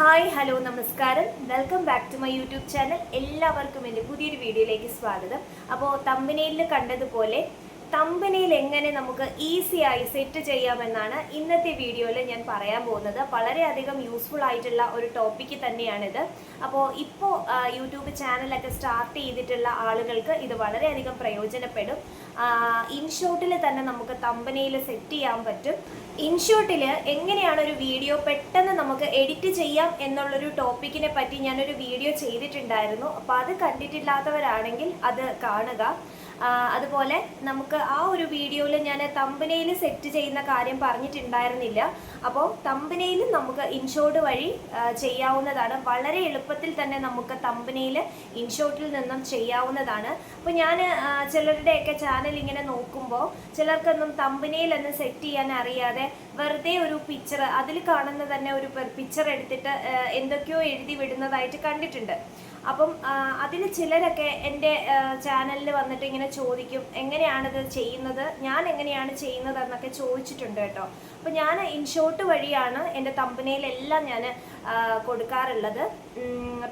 Hi hello നമസ്കാരം. Welcome back to my YouTube channel എല്ലാവർക്കും എന്റെ പുതിയൊരു വീഡിയോയിലേക്ക് സ്വാഗതം. അപ്പോൾ തമ്പനയിൽ കണ്ടതുപോലെ തമ്പനയിൽ എങ്ങനെ നമുക്ക് ഈസി ആയി സെറ്റ് ചെയ്യാമെന്നാണ് ഇന്നത്തെ വീഡിയോയിൽ ഞാൻ പറയാൻ പോകുന്നത്. വളരെയധികം യൂസ്ഫുൾ ആയിട്ടുള്ള ഒരു ടോപ്പിക്ക് തന്നെയാണിത്. അപ്പോൾ ഇപ്പോൾ യൂട്യൂബ് ചാനലൊക്കെ സ്റ്റാർട്ട് ചെയ്തിട്ടുള്ള ആളുകൾക്ക് ഇത് വളരെയധികം പ്രയോജനപ്പെടും. ഇൻഷോട്ടിൽ തന്നെ നമുക്ക് തമ്പനയിൽ സെറ്റ് ചെയ്യാൻ പറ്റും. ഇൻഷോട്ടിൽ എങ്ങനെയാണ് ഒരു വീഡിയോ പെട്ടെന്ന് നമുക്ക് എഡിറ്റ് ചെയ്യാം എന്നുള്ളൊരു ടോപ്പിക്കിനെ പറ്റി ഞാനൊരു വീഡിയോ ചെയ്തിട്ടുണ്ടായിരുന്നു. അപ്പോൾ അത് കണ്ടിട്ടില്ലാത്തവരാണെങ്കിൽ അത് കാണുക. അതുപോലെ നമുക്ക് ആ ഒരു വീഡിയോയിൽ ഞാൻ തമ്പനയിൽ സെറ്റ് ചെയ്യുന്ന കാര്യം പറഞ്ഞിട്ടുണ്ടായിരുന്നില്ല. അപ്പോൾ തമ്പനയിൽ നമുക്ക് ഇൻഷോട്ട് വഴി ചെയ്യാവുന്നതാണ്. വളരെ എളുപ്പത്തിൽ തന്നെ നമുക്ക് തമ്പനയിൽ ഇൻഷോർട്ടിൽ നിന്നും ചെയ്യാവുന്നതാണ്. അപ്പോൾ ഞാൻ ചിലരുടെയൊക്കെ ചാനൽ ഇങ്ങനെ നോക്കുമ്പോൾ ചിലർക്കൊന്നും തമ്പനയിലൊന്നും സെറ്റ് ചെയ്യാൻ അറിയാതെ വെറുതെ ഒരു പിക്ചർ അതിൽ കാണുന്ന തന്നെ ഒരു പിക്ചർ എടുത്തിട്ട് എന്തൊക്കെയോ എഴുതി വിടുന്നതായിട്ട് കണ്ടിട്ടുണ്ട്. അപ്പം അതിൽ ചിലരൊക്കെ എന്റെ ചാനലിൽ വന്നിട്ട് ഇങ്ങനെ ചോദിക്കും എങ്ങനെയാണിത് ചെയ്യുന്നത്? ഞാൻ എങ്ങനെയാണ് ചെയ്യുന്നത്? എന്നൊക്കെ ചോദിച്ചിട്ടുണ്ട് കേട്ടോ. അപ്പം ഞാൻ ഇൻഷോട്ട് വഴിയാണ് എന്റെ തമ്പനയിലെല്ലാം ഞാൻ കൊടുക്കാറുള്ളത്.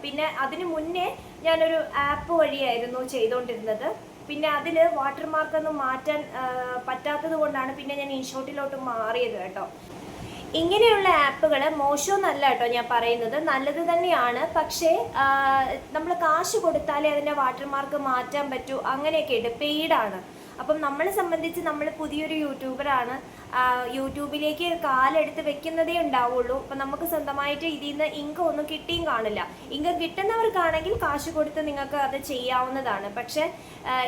പിന്നെ അതിന് മുന്നേ ഞാനൊരു ആപ്പ് വഴിയായിരുന്നു ചെയ്തുകൊണ്ടിരുന്നത് പിന്നെ അതിൽ വാട്ടർമാർക്കൊന്നും മാറ്റാൻ പറ്റാത്തത് കൊണ്ടാണ് പിന്നെ ഞാൻ ഇൻഷോട്ടിലോട്ട് മാറിയത് കേട്ടോ. ഇങ്ങനെയുള്ള ആപ്പുകൾ മോശമെന്നല്ല കേട്ടോ ഞാൻ പറയുന്നത്. നല്ലത് തന്നെയാണ്. പക്ഷേ നമ്മൾ കാശ് കൊടുത്താലേ അതിന്റെ വാട്ടർമാർക്ക് മാറ്റാൻ പറ്റൂ. അങ്ങനെയൊക്കെ ഉണ്ട് പെയ്ഡാണ് അപ്പം നമ്മളെ സംബന്ധിച്ച് നമ്മൾ പുതിയൊരു യൂട്യൂബറാണ്. യൂട്യൂബിലേക്ക് കാലെടുത്ത് വെക്കുന്നതേ ഉണ്ടാവുള്ളൂ. അപ്പം നമുക്ക് സ്വന്തമായിട്ട് ഇതിൽ നിന്ന് ഇൻകം ഒന്നും കിട്ടിയും കാണില്ല. ഇൻകം കിട്ടുന്നവർക്കാണെങ്കിൽ കാശ് കൊടുത്ത് നിങ്ങൾക്ക് അത് ചെയ്യാവുന്നതാണ്. പക്ഷെ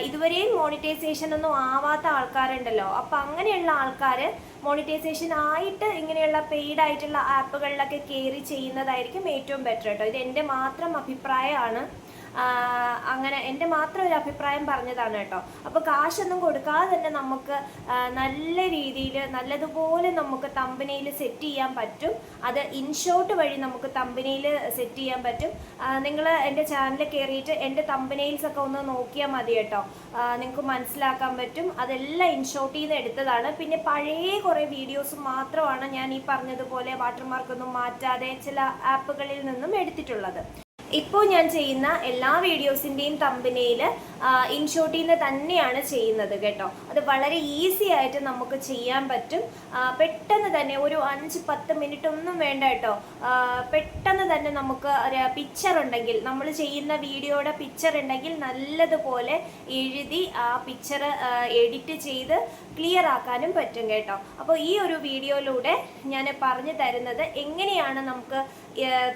ഇതുവരെയും മോണിറ്റൈസേഷൻ ഒന്നും ആവാത്ത ആൾക്കാരുണ്ടല്ലോ. അപ്പം അങ്ങനെയുള്ള ആൾക്കാർ മോണിറ്റൈസേഷൻ ആയിട്ട് ഇങ്ങനെയുള്ള പെയ്ഡ് ആയിട്ടുള്ള ആപ്പുകളിലൊക്കെ കയറി ചെയ്യുന്നതായിരിക്കും ഏറ്റവും ബെറ്റർ കേട്ടോ ഇത് എന്റെ മാത്രം അഭിപ്രായമാണ്. അങ്ങനെ എന്റെ മാത്രം ഒരു അഭിപ്രായം പറഞ്ഞതാണ് കേട്ടോ. അപ്പോൾ കാശൊന്നും കൊടുക്കാതെ തന്നെ നമുക്ക് നല്ല രീതിയിൽ നല്ലതുപോലെ നമുക്ക് തമ്പനയിൽ സെറ്റ് ചെയ്യാൻ പറ്റും. അത് ഇൻഷോട്ട് വഴി നമുക്ക് തമ്പനയിൽ സെറ്റ് ചെയ്യാൻ പറ്റും. നിങ്ങൾ എന്റെ ചാനൽ കയറിയിട്ട് എന്റെ തമ്പനയിൽസ് ഒക്കെ ഒന്ന് നോക്കിയാൽ മതി കേട്ടോ. നിങ്ങൾക്ക് മനസ്സിലാക്കാൻ പറ്റും. അതെല്ലാം ഇൻഷോട്ടിൽ നിന്ന് എടുത്തതാണ്. പിന്നെ പഴയ കുറേ വീഡിയോസ് മാത്രമാണ് ഞാൻ ഈ പറഞ്ഞതുപോലെ വാട്ടർമാർക്കൊന്നും മാറ്റാതെ ചില ആപ്പുകളിൽ നിന്നും എടുത്തിട്ടുള്ളത്. ഇപ്പോൾ ഞാൻ ചെയ്യുന്ന എല്ലാ വീഡിയോസിന്റെയും തമ്പനയിൽ ഇൻഷോട്ടിൽ നിന്ന് തന്നെയാണ് ചെയ്യുന്നത് കേട്ടോ. അത് വളരെ ഈസി ആയിട്ട് നമുക്ക് ചെയ്യാൻ പറ്റും. പെട്ടെന്ന് തന്നെ ഒരു അഞ്ച് പത്ത് മിനിറ്റ് ഒന്നും വേണ്ട കേട്ടോ. പെട്ടെന്ന് തന്നെ നമുക്ക് പിക്ചർ ഉണ്ടെങ്കിൽ നമ്മൾ ചെയ്യുന്ന വീഡിയോയുടെ പിക്ചർ ഉണ്ടെങ്കിൽ നല്ലതുപോലെ എഴുതി ആ പിക്ചർ എഡിറ്റ് ചെയ്ത് ക്ലിയർ ആക്കാനും പറ്റും കേട്ടോ. അപ്പോൾ ഈ ഒരു വീഡിയോയിലൂടെ ഞാൻ പറഞ്ഞു തരുന്നത് എങ്ങനെയാണ് നമുക്ക്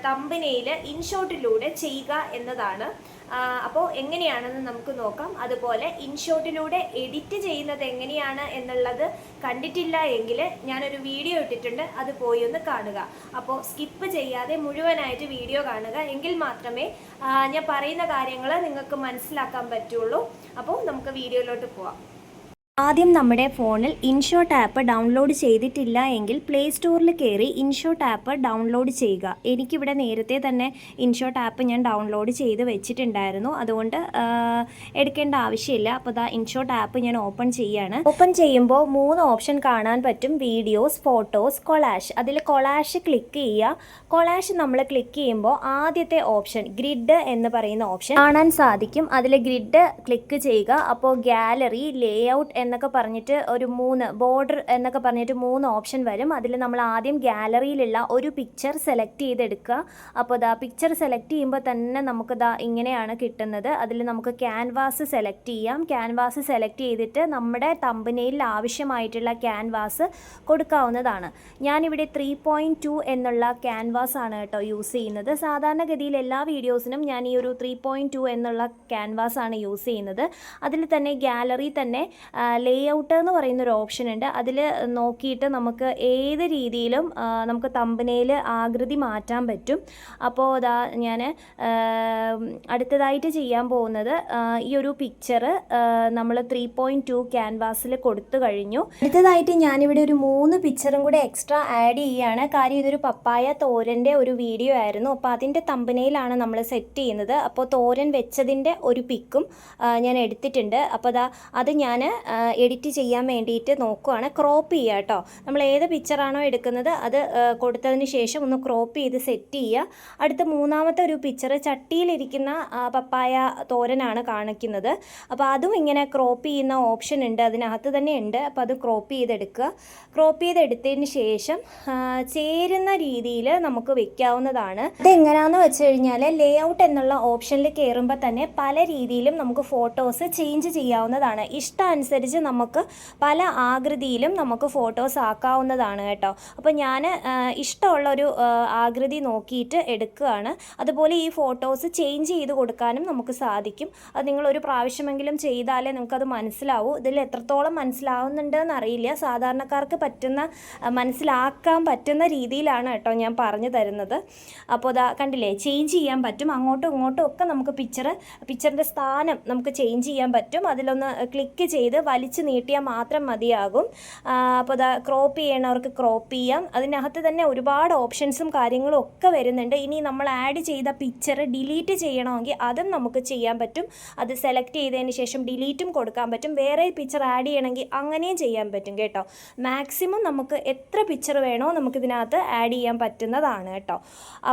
തമ്പനയിൽ ഇൻഷോട്ടിലൂടെ ചെയ്യുക എന്നതാണ്. അപ്പോൾ എങ്ങനെയാണെന്ന് നമുക്ക് നോക്കാം. അതുപോലെ ഇൻഷോട്ടിലൂടെ എഡിറ്റ് ചെയ്യുന്നത് എങ്ങനെയാണ് എന്നുള്ളത് കണ്ടിട്ടില്ല എങ്കിൽ ഞാനൊരു വീഡിയോ ഇട്ടിട്ടുണ്ട് അത് പോയി ഒന്ന് കാണുക. അപ്പോൾ സ്കിപ്പ് ചെയ്യാതെ മുഴുവനായിട്ട് വീഡിയോ കാണുക. എങ്കിൽ മാത്രമേ ഞാൻ പറയുന്ന കാര്യങ്ങൾ നിങ്ങൾക്ക് മനസ്സിലാക്കാൻ പറ്റുള്ളൂ. അപ്പോൾ നമുക്ക് വീഡിയോയിലോട്ട് പോവാം. ആദ്യം നമ്മുടെ ഫോണിൽ ഇൻഷോട്ട് ആപ്പ് ഡൗൺലോഡ് ചെയ്തിട്ടില്ല എങ്കിൽ പ്ലേ സ്റ്റോറിൽ കയറി ഇൻഷോട്ട് ആപ്പ് ഡൗൺലോഡ് ചെയ്യുക. എനിക്കിവിടെ നേരത്തെ തന്നെ ഇൻഷോട്ട് ആപ്പ് ഞാൻ ഡൗൺലോഡ് ചെയ്ത് വെച്ചിട്ടുണ്ടായിരുന്നു. അതുകൊണ്ട് എടുക്കേണ്ട ആവശ്യമില്ല. അപ്പോൾ ദാ ഇൻഷോട്ട് ആപ്പ് ഞാൻ ഓപ്പൺ ചെയ്യാണ്. ഓപ്പൺ ചെയ്യുമ്പോൾ മൂന്ന് ഓപ്ഷൻ കാണാൻ പറ്റും. Videos photos collage. അതിൽ കൊളാഷ് ക്ലിക്ക് ചെയ്യുക. കൊളാഷ് നമ്മൾ ക്ലിക്ക് ചെയ്യുമ്പോൾ ആദ്യത്തെ ഓപ്ഷൻ ഗ്രിഡ് എന്ന് പറയുന്ന ഓപ്ഷൻ കാണാൻ സാധിക്കും. അതിൽ ഗ്രിഡ് ക്ലിക്ക് ചെയ്യുക. അപ്പോൾ ഗാലറി ലേ ഔട്ട് എന്നൊക്കെ പറഞ്ഞിട്ട് ഒരു മൂന്ന് ബോർഡർ എന്നൊക്കെ പറഞ്ഞിട്ട് മൂന്ന് ഓപ്ഷൻ വരും. അതിൽ നമ്മൾ ആദ്യം ഗാലറിയിലുള്ള ഒരു പിക്ചർ സെലക്ട് ചെയ്തെടുക്കുക. അപ്പോൾ ദാ പിക്ചർ സെലക്ട് ചെയ്യുമ്പോൾ തന്നെ നമുക്ക് ദാ ഇങ്ങനെയാണ് കിട്ടുന്നത്. അതിൽ നമുക്ക് ക്യാൻവാസ് സെലക്ട് ചെയ്യാം. ക്യാൻവാസ് സെലക്ട് ചെയ്തിട്ട് നമ്മുടെ തമ്പനയിൽ ആവശ്യമായിട്ടുള്ള ക്യാൻവാസ് കൊടുക്കാവുന്നതാണ്. ഞാനിവിടെ ത്രീ പോയിന്റ് ടു എന്നുള്ള ക്യാൻവാസ് ആണ് കേട്ടോ യൂസ് ചെയ്യുന്നത്. സാധാരണഗതിയിൽ എല്ലാ വീഡിയോസിനും ഞാൻ ഈ ഒരു ത്രീ പോയിന്റ് ടു എന്നുള്ള ക്യാൻവാസ് ആണ് യൂസ് ചെയ്യുന്നത്. അതിൽ തന്നെ ഗാലറി തന്നെ ലേ ഔട്ട് എന്ന് പറയുന്ന ഒരു ഓപ്ഷൻ ഉണ്ട്. അതിൽ നോക്കിയിട്ട് നമുക്ക് ഏത് രീതിയിലും നമുക്ക് തമ്പനയിൽ ആകൃതി മാറ്റാൻ പറ്റും. അപ്പോൾ അതാ ഞാൻ അടുത്തതായിട്ട് ചെയ്യാൻ പോകുന്നത് ഈ ഒരു പിക്ചർ നമ്മൾ ത്രീ പോയിന്റ് ടു ക്യാൻവാസിൽ കൊടുത്തു കഴിഞ്ഞു. അടുത്തതായിട്ട് ഞാനിവിടെ ഒരു മൂന്ന് പിക്ചറും കൂടെ എക്സ്ട്രാ ആഡ് ചെയ്യുകയാണ് കാര്യം ഇതൊരു പപ്പായ തോരന്റെ ഒരു വീഡിയോ ആയിരുന്നു. അപ്പോൾ അതിന്റെ തമ്പനയിലാണ് നമ്മൾ സെറ്റ് ചെയ്യുന്നത്. അപ്പോൾ തോരൻ വെച്ചതിന്റെ ഒരു പിക്കും ഞാൻ എടുത്തിട്ടുണ്ട്. അപ്പോൾ അതാ അത് ഞാൻ എഡിറ്റ് ചെയ്യാൻ വേണ്ടിയിട്ട് നോക്കുവാണ്. ക്രോപ്പ് ചെയ്യുക കേട്ടോ. നമ്മൾ ഏത് പിക്ചറാണോ എടുക്കുന്നത് അത് കൊടുത്തതിന് ശേഷം ഒന്ന് ക്രോപ്പ് ചെയ്ത് സെറ്റ് ചെയ്യുക. അടുത്ത മൂന്നാമത്തെ ഒരു പിക്ചർ ചട്ടിയിലിരിക്കുന്ന പപ്പായ തോരനാണ് കാണിക്കുന്നത്. അപ്പോൾ അതും ഇങ്ങനെ ക്രോപ്പ് ചെയ്യുന്ന ഓപ്ഷൻ ഉണ്ട്. അതിനകത്ത് തന്നെ ഉണ്ട്. അപ്പോൾ അത് ക്രോപ്പ് ചെയ്തെടുക്കുക. ക്രോപ്പ് ചെയ്തെടുത്തതിന് ശേഷം ചേരുന്ന രീതിയിൽ നമുക്ക് വെക്കാവുന്നതാണ്. അതെങ്ങനെയാണെന്ന് വെച്ച് കഴിഞ്ഞാൽ ലേ ഔട്ട് എന്നുള്ള ഓപ്ഷനിൽ കയറുമ്പോൾ തന്നെ പല രീതിയിലും നമുക്ക് ഫോട്ടോസ് ചേഞ്ച് ചെയ്യാവുന്നതാണ്. ഇഷ്ടമനുസരിച്ച് നമുക്ക് പല ആകൃതിയിലും നമുക്ക് ഫോട്ടോസ് ആക്കാവുന്നതാണ് കേട്ടോ. അപ്പോൾ ഞാൻ ഇഷ്ടമുള്ള ഒരു ആ, ആകൃതി നോക്കിയിട്ട് എടുക്കുകയാണ്. അതുപോലെ ഈ ഫോട്ടോസ് ചേഞ്ച് ചെയ്ത് കൊടുക്കാനും നമുക്ക് സാധിക്കും. അത് നിങ്ങൾ ഒരു പ്രാവശ്യമെങ്കിലും ചെയ്താലേ നിങ്ങൾക്കത് മനസ്സിലാവൂ. ഇതിൽ എത്രത്തോളം മനസ്സിലാവുന്നുണ്ടെന്ന് അറിയില്ല സാധാരണക്കാർക്ക് പറ്റുന്ന മനസ്സിലാക്കാൻ പറ്റുന്ന രീതിയിലാണ് കേട്ടോ ഞാൻ പറഞ്ഞു തരുന്നത്. അപ്പോൾ അതാ കണ്ടില്ലേ ചേഞ്ച് ചെയ്യാൻ പറ്റും. അങ്ങോട്ടും ഇങ്ങോട്ടും ഒക്കെ നമുക്ക് പിക്ചർ പിക്ചറിന്റെ സ്ഥാനം നമുക്ക് ചേഞ്ച് ചെയ്യാൻ പറ്റും. അതിലൊന്ന് ക്ലിക്ക് ചെയ്ത് വലിച്ചു നീട്ടിയാൽ മാത്രം മതിയാകും. അപ്പോൾ അതാ ക്രോപ്പ് ചെയ്യണവർക്ക് ക്രോപ്പ് ചെയ്യാം. അതിനകത്ത് തന്നെ ഒരുപാട് ഓപ്ഷൻസും കാര്യങ്ങളും ഒക്കെ വരുന്നുണ്ട്. ഇനി നമ്മൾ ആഡ് ചെയ്ത പിക്ചർ ഡിലീറ്റ് ചെയ്യണമെങ്കിൽ അതും നമുക്ക് ചെയ്യാൻ പറ്റും. അത് സെലക്ട് ചെയ്തതിന് ശേഷം ഡിലീറ്റും കൊടുക്കാൻ പറ്റും. വേറെ പിക്ചർ ആഡ് ചെയ്യണമെങ്കിൽ അങ്ങനെയും ചെയ്യാൻ പറ്റും കേട്ടോ. മാക്സിമം നമുക്ക് എത്ര പിക്ചർ വേണോ നമുക്കിതിനകത്ത് ആഡ് ചെയ്യാൻ പറ്റുന്നതാണ് കേട്ടോ.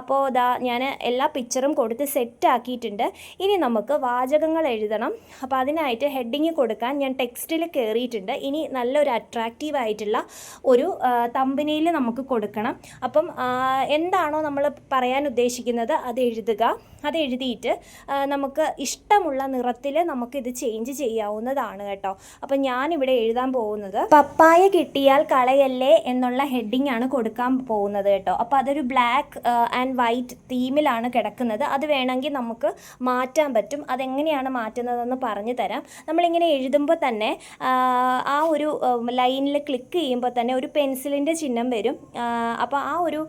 അപ്പോൾ ഇതാ ഞാൻ എല്ലാ പിക്ചറും കൊടുത്ത് സെറ്റ് ആക്കിയിട്ടുണ്ട്. ഇനി നമുക്ക് വാചകങ്ങൾ എഴുതണം. അപ്പോൾ അതിനായിട്ട് ഹെഡിങ് കൊടുക്കാൻ ഞാൻ ടെക്സ്റ്റിൽ കയറിയിട്ടുണ്ട്. ഇനി നല്ലൊരു അട്രാക്റ്റീവ് ആയിട്ടുള്ള ഒരു തമ്പനിയിൽ നമുക്ക് കൊടുക്കണം. അപ്പം എന്താണോ നമ്മൾ പറയാൻ ഉദ്ദേശിക്കുന്നത് അത് എഴുതുക. അത് എഴുതിയിട്ട് നമുക്ക് ഇഷ്ടമുള്ള നിറത്തിൽ നമുക്കിത് ചേഞ്ച് ചെയ്യാവുന്നതാണ് കേട്ടോ. അപ്പം ഞാനിവിടെ എഴുതാൻ പോകുന്നത് പപ്പായ കിട്ടിയാൽ കളയല്ലേ എന്നുള്ള ഹെഡിങ് ആണ് കൊടുക്കാൻ പോകുന്നത് കേട്ടോ. അപ്പോൾ അതൊരു ബ്ലാക്ക് ആൻഡ് വൈറ്റ് തീമിലാണ് കിടക്കുന്നത്. അത് വേണമെങ്കിൽ നമുക്ക് മാറ്റാൻ പറ്റും. അതെങ്ങനെയാണ് മാറ്റുന്നതെന്ന് പറഞ്ഞു തരാം. നമ്മളിങ്ങനെ എഴുതുമ്പോൾ തന്നെ ആ, ഒരു ലൈനിൽ ക്ലിക്ക് ചെയ്യുമ്പോൾ തന്നെ ഒരു പെൻസിലിന്റെ ചിഹ്നം വരും. അപ്പോൾ ആ ഒരു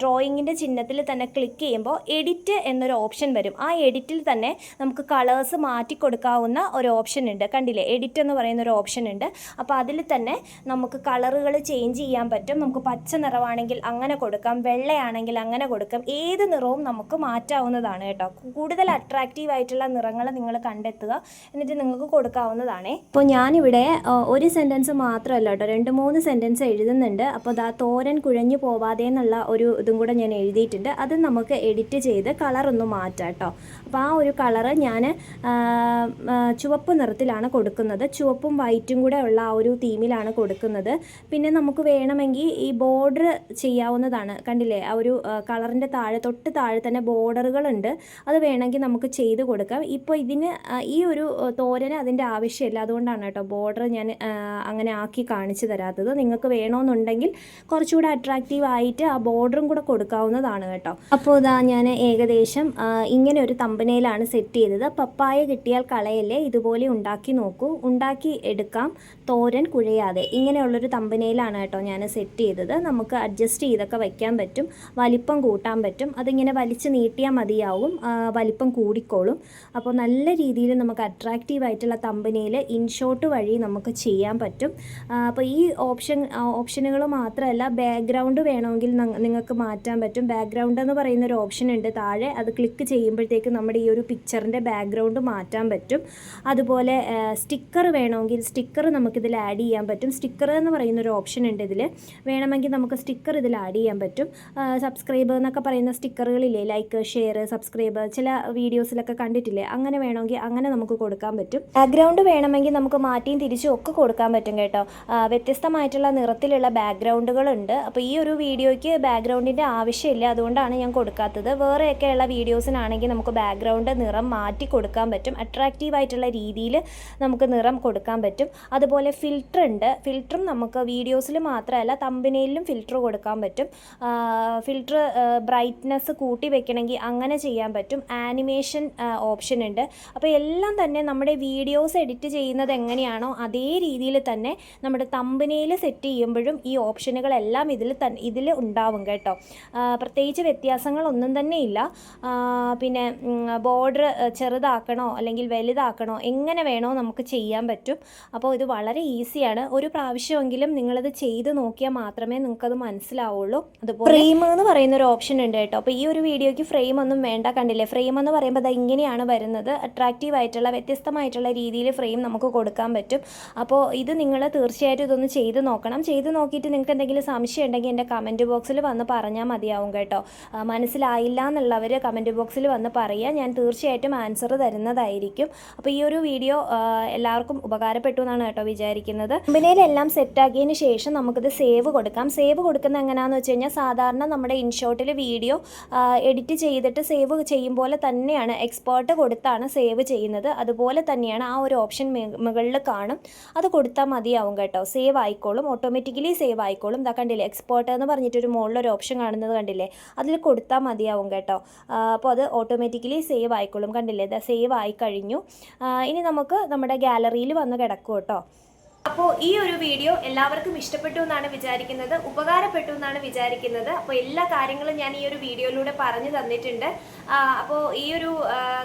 ഡ്രോയിങ്ങിന്റെ ചിഹ്നത്തിൽ തന്നെ ക്ലിക്ക് ചെയ്യുമ്പോൾ എഡിറ്റ് എന്നൊരു ഓപ്ഷൻ വരും. ആ എഡിറ്റിൽ തന്നെ നമുക്ക് കളേഴ്സ് മാറ്റി കൊടുക്കാവുന്ന ഒരു ഓപ്ഷൻ ഉണ്ട്. കണ്ടില്ലേ? എഡിറ്റ് എന്ന് പറയുന്ന ഒരു ഓപ്ഷൻ ഉണ്ട്. അപ്പോൾ അതിൽ തന്നെ നമുക്ക് കളറുകൾ ചേഞ്ച് ചെയ്യാൻ പറ്റും. നമുക്ക് പച്ച നിറമാണെങ്കിൽ അങ്ങനെ കൊടുക്കാം. വെള്ളയാണെങ്കിൽ അങ്ങനെ കൊടുക്കാം. ഏത് നിറവും നമുക്ക് മാറ്റാവുന്നതാണ് കേട്ടോ. കൂടുതൽ അട്രാക്റ്റീവ് ആയിട്ടുള്ള നിറങ്ങൾ നിങ്ങൾ കണ്ടെത്തുക. എന്നിട്ട് നിങ്ങൾക്ക് കൊടുക്കാവുന്നതാണേ. അപ്പോൾ ഞാനിവിടെ ഒരു സെന്റൻസ് മാത്രമല്ല കേട്ടോ രണ്ട് മൂന്ന് സെന്റൻസ് എഴുതുന്നുണ്ട്. അപ്പോൾ ദാ തോരൻ കുഴഞ്ഞു പോവാതെ എന്നുള്ള ഒരു ഇതും കൂടെ ഞാൻ എഴുതിയിട്ടുണ്ട്. അത് നമുക്ക് എഡിറ്റ് ചെയ്ത് കളറൊന്ന് മാറ്റാം കേട്ടോ. അപ്പോൾ ആ ഒരു കളറ് ഞാൻ ചുവപ്പ് നിറത്തിലാണ് കൊടുക്കുന്നത്. ചുവപ്പും വൈറ്റും കൂടെ ഉള്ള ആ ഒരു തീമിലാണ് കൊടുക്കുന്നത്. പിന്നെ നമുക്ക് വേണമെങ്കിൽ ഈ ബോർഡർ ചെയ്യാവുന്നതാണ്. കണ്ടില്ലേ? ആ ഒരു കളറിന്റെ താഴെ തൊട്ട് താഴെ തന്നെ ബോർഡറുകളുണ്ട് അത് വേണമെങ്കിൽ നമുക്ക് ചെയ്ത് കൊടുക്കാം. ഇപ്പോൾ ഇതിന് ഈ ഒരു തോരന് അതിന്റെ ആവശ്യമില്ല. അതുകൊണ്ടാണ് കേട്ടോ ബോർഡർ ഞാൻ അങ്ങനെ ആക്കി കാണിച്ചു തരാത്തത്. നിങ്ങൾക്ക് വേണമെന്നുണ്ടെങ്കിൽ കുറച്ചുകൂടെ അട്രാക്റ്റീവ് ആയിട്ട് ആ ബോർഡറും കൂടെ കൊടുക്കാവുന്നതാണ് കേട്ടോ. അപ്പോൾ ഇതാ ഞാൻ ഏകദേശം ഇങ്ങനെ ഒരു തമ്പനയിലാണ് സെറ്റ് ചെയ്തത്. പപ്പായ കിട്ടിയാൽ കളയല്ലേ ഇതുപോലെ ഉണ്ടാക്കി നോക്കൂ. ഉണ്ടാക്കി എടുക്കാം. തോരൻ കുഴയാതെ. ഇങ്ങനെയുള്ളൊരു തമ്പനയിലാണ് കേട്ടോ ഞാൻ സെറ്റ് ചെയ്തത്. നമുക്ക് അഡ്ജസ്റ്റ് ചെയ്തൊക്കെ വയ്ക്കാൻ പറ്റും. വലിപ്പം കൂട്ടാൻ പറ്റും. അതിങ്ങനെ വലിച്ചു നീട്ടിയാൽ മതിയാവും. വലിപ്പം കൂടിക്കോളും. അപ്പോൾ നല്ല രീതിയിൽ നമുക്ക് അട്രാക്റ്റീവ് ആയിട്ടുള്ള തമ്പനയിൽ ഇൻഷോട്ട് വഴി നമുക്ക് ചെയ്യാൻ പറ്റും. അപ്പോൾ ഈ ഓപ്ഷൻ ഓപ്ഷനുകൾ മാത്രമല്ല ബാക്ക്ഗ്രൗണ്ട് വേണമെങ്കിൽ നിങ്ങൾക്ക് മാറ്റാൻ പറ്റും. ബാക്ക്ഗ്രൗണ്ട് എന്ന് പറയുന്ന ഒരു ഓപ്ഷൻ ഉണ്ട് താഴെ. അത് ക്ലിക്ക് ചെയ്യുമ്പോഴത്തേക്ക് നമ്മുടെ ഈ ഒരു പിക്ചറിന്റെ ബാക്ക്ഗ്രൗണ്ട് മാറ്റാൻ പറ്റും. അതുപോലെ സ്റ്റിക്കർ വേണമെങ്കിൽ സ്റ്റിക്കർ നമുക്കിതിൽ ആഡ് ചെയ്യാൻ പറ്റും. സ്റ്റിക്കർ എന്ന് പറയുന്ന ഒരു ഓപ്ഷൻ ഉണ്ട് ഇതിൽ വേണമെങ്കിൽ നമുക്ക് സ്റ്റിക്കർ ഇതിൽ ആഡ് ചെയ്യാൻ പറ്റും. സബ്സ്ക്രൈബ് എന്നൊക്കെ പറയുന്ന സ്റ്റിക്കറുകളില്ലേ ലൈക്ക് ഷെയർ സബ്സ്ക്രൈബ് ചില വീഡിയോസിലൊക്കെ കണ്ടിട്ടില്ലേ? അങ്ങനെ വേണമെങ്കിൽ അങ്ങനെ നമുക്ക് കൊടുക്കാൻ പറ്റും. ബാക്ക്ഗ്രൗണ്ട് വേണമെങ്കിൽ നമുക്ക് മാറ്റിയും തിരിച്ചും ഒക്കെ കൊടുക്കാൻ പറ്റും കേട്ടോ. വ്യത്യസ്തമായിട്ടുള്ള നിറത്തിലുള്ള ബാക്ക്ഗ്രൗണ്ടുകളുണ്ട് അപ്പോൾ ഈ ഒരു വീഡിയോയ്ക്ക് ബാക്ക്ഗ്രൗണ്ടിന്റെ ആവശ്യമില്ല. അതുകൊണ്ടാണ് ഞാൻ കൊടുക്കാത്തത്. വേറെയൊക്കെയുള്ള വീഡിയോസിനാണെങ്കിൽ നമുക്ക് ബാക്ക്ഗ്രൗണ്ട് നിറം മാറ്റി കൊടുക്കാൻ പറ്റും. അട്രാക്റ്റീവ് ആയിട്ടുള്ള രീതിയിൽ നമുക്ക് നിറം കൊടുക്കാൻ പറ്റും. അതുപോലെ ഫിൽറ്റർ ഉണ്ട്. ഫിൽറ്ററും നമുക്ക് വീഡിയോസിൽ മാത്രമല്ല തമ്പനയിലും ഫിൽറ്റർ കൊടുക്കാൻ പറ്റും. ഫിൽറ്റർ ബ്രൈറ്റ്നെസ് കൂട്ടി വെക്കണമെങ്കിൽ അങ്ങനെ ചെയ്യാൻ പറ്റും. ആനിമേഷൻ ഓപ്ഷൻ ഉണ്ട്. അപ്പോൾ എല്ലാം തന്നെ നമ്മുടെ വീഡിയോസ് എഡിറ്റ് ചെയ്യുന്നത് എങ്ങനെയാണോ അതേ രീതിയിൽ തന്നെ നമ്മുടെ തമ്പനയിൽ സെറ്റ് ചെയ്യുമ്പോഴും ഈ ഓപ്ഷനുകളെല്ലാം ഇതിൽ തന്നെ ഇതിൽ ഉണ്ടാവും കേട്ടോ. പ്രത്യേകിച്ച് വ്യത്യാസങ്ങളൊന്നും തന്നെ ഇല്ല. പിന്നെ ബോർഡർ ചെറുതാക്കണോ അല്ലെങ്കിൽ വലുതാക്കണോ എങ്ങനെ വേണോ നമുക്ക് ചെയ്യാൻ പറ്റും. അപ്പോൾ ഇത് വളരെ ഈസിയാണ്. ഒരു പ്രാവശ്യമെങ്കിലും നിങ്ങളിത് ചെയ്ത് നോക്കിയാൽ മാത്രമേ നിങ്ങൾക്കത് മനസ്സിലാവുള്ളൂ. അതുപോലെ ഫ്രെയിം എന്ന് പറയുന്ന ഒരു ഓപ്ഷൻ ഉണ്ട് കേട്ടോ. അപ്പോൾ ഈ ഒരു വീഡിയോയ്ക്ക് ഫ്രെയിം ഒന്നും വേണ്ട കണ്ടില്ലേ? ഫ്രെയിം എന്ന് പറയുമ്പോൾ അത് ഇങ്ങനെയാണ് വരുന്നത്. അട്രാക്റ്റീവ് ആയിട്ടുള്ള വ്യത്യസ്തമായിട്ടുള്ള രീതിയിൽ ഫ്രെയിം നമുക്ക് കൊടുക്കാൻ കൊടുക്കാൻ പറ്റും. അപ്പോൾ ഇത് നിങ്ങൾ തീർച്ചയായിട്ടും ഇതൊന്ന് ചെയ്ത് നോക്കണം. ചെയ്ത് നോക്കിയിട്ട് നിങ്ങൾക്ക് എന്തെങ്കിലും സംശയം ഉണ്ടെങ്കിൽ എന്റെ കമന്റ് ബോക്സിൽ വന്ന് പറഞ്ഞാൽ മതിയാവും കേട്ടോ. മനസ്സിലായില്ല എന്നുള്ളവർ കമന്റ് ബോക്സിൽ വന്ന് പറയുക ഞാൻ തീർച്ചയായിട്ടും ആൻസർ തരുന്നതായിരിക്കും. അപ്പോൾ ഈ ഒരു വീഡിയോ എല്ലാവർക്കും ഉപകാരപ്പെട്ടു എന്നാണ് കേട്ടോ വിചാരിക്കുന്നത്. കമ്പനിയിലെല്ലാം സെറ്റാക്കിയതിന് ശേഷം നമുക്കിത് സേവ് കൊടുക്കാം. സേവ് കൊടുക്കുന്ന എങ്ങനെയാണെന്ന് വെച്ച് കഴിഞ്ഞാൽ സാധാരണ നമ്മുടെ ഇൻഷോട്ടിൽ വീഡിയോ എഡിറ്റ് ചെയ്തിട്ട് സേവ് ചെയ്യും പോലെ തന്നെയാണ് എക്സ്പേർട്ട് കൊടുത്താണ് സേവ് ചെയ്യുന്നത്. അതുപോലെ തന്നെയാണ് ആ ഒരു ഓപ്ഷൻ മുകളിൽ കാണും. അത് കൊടുത്താൽ മതിയാവും കേട്ടോ. സേവ് ആയിക്കോളും. ഓട്ടോമാറ്റിക്കലി സേവ് ആയിക്കോളും. ഇതാ കണ്ടില്ലേ? എക്സ്പോർട്ട് എന്ന് പറഞ്ഞിട്ടൊരു മുകളിലൊരു ഓപ്ഷൻ കാണുന്നത് കണ്ടില്ലേ? അതിൽ കൊടുത്താൽ മതിയാവും കേട്ടോ. അപ്പോൾ അത് ഓട്ടോമാറ്റിക്കലി സേവ് ആയിക്കോളും. കണ്ടില്ലേ? ഇതാ സേവ് ആയി കഴിഞ്ഞു. ഇനി നമുക്ക് നമ്മുടെ ഗാലറിയിൽ വന്ന് കിടക്കും കേട്ടോ? അപ്പോൾ ഈ ഒരു വീഡിയോ എല്ലാവർക്കും ഇഷ്ടപ്പെട്ടു എന്നാണ് വിചാരിക്കുന്നത് ഉപകാരപ്പെട്ടു എന്നാണ് വിചാരിക്കുന്നത്. അപ്പോൾ എല്ലാ കാര്യങ്ങളും ഞാൻ ഈ ഒരു വീഡിയോയിലൂടെ പറഞ്ഞു തന്നിട്ടുണ്ട്. അപ്പോൾ ഈ ഒരു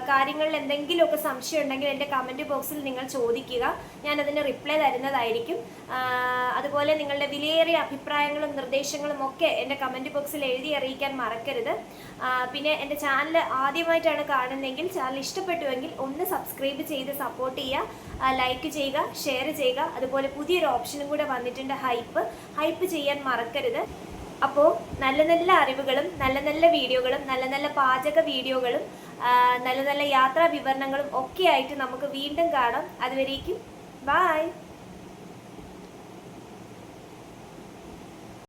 കാര്യങ്ങളിൽ എന്തെങ്കിലുമൊക്കെ സംശയം ഉണ്ടെങ്കിൽ എന്റെ കമന്റ് ബോക്സിൽ നിങ്ങൾ ചോദിക്കുക. ഞാനതിന് റിപ്ലൈ തരുന്നതായിരിക്കും. അതുപോലെ നിങ്ങളുടെ വിലയേറിയ അഭിപ്രായങ്ങളും നിർദ്ദേശങ്ങളും ഒക്കെ എന്റെ കമന്റ് ബോക്സിൽ എഴുതി അറിയിക്കാൻ മറക്കരുത്. പിന്നെ എന്റെ ചാനൽ ആദ്യമായിട്ടാണ് കാണുന്നതെങ്കിൽ ചാനൽ ഇഷ്ടപ്പെട്ടുവെങ്കിൽ ഒന്ന് സബ്സ്ക്രൈബ് ചെയ്ത് സപ്പോർട്ട് ചെയ്യുക. ലൈക്ക് ചെയ്യുക ഷെയർ ചെയ്യുക. അതുപോലെ പുതിയൊരു ഓപ്ഷനും കൂടെ വന്നിട്ടുണ്ട് ഹൈപ്പ് ഹൈപ്പ് ചെയ്യാൻ മറക്കരുത്. അപ്പോൾ നല്ല നല്ല അറിവുകളും നല്ല നല്ല വീഡിയോകളും നല്ല നല്ല പാചക വീഡിയോകളും നല്ല നല്ല യാത്രാ വിവരണങ്ങളും ഒക്കെ ആയിട്ട് നമുക്ക് വീണ്ടും കാണാം. അതുവരേക്കും ബായ്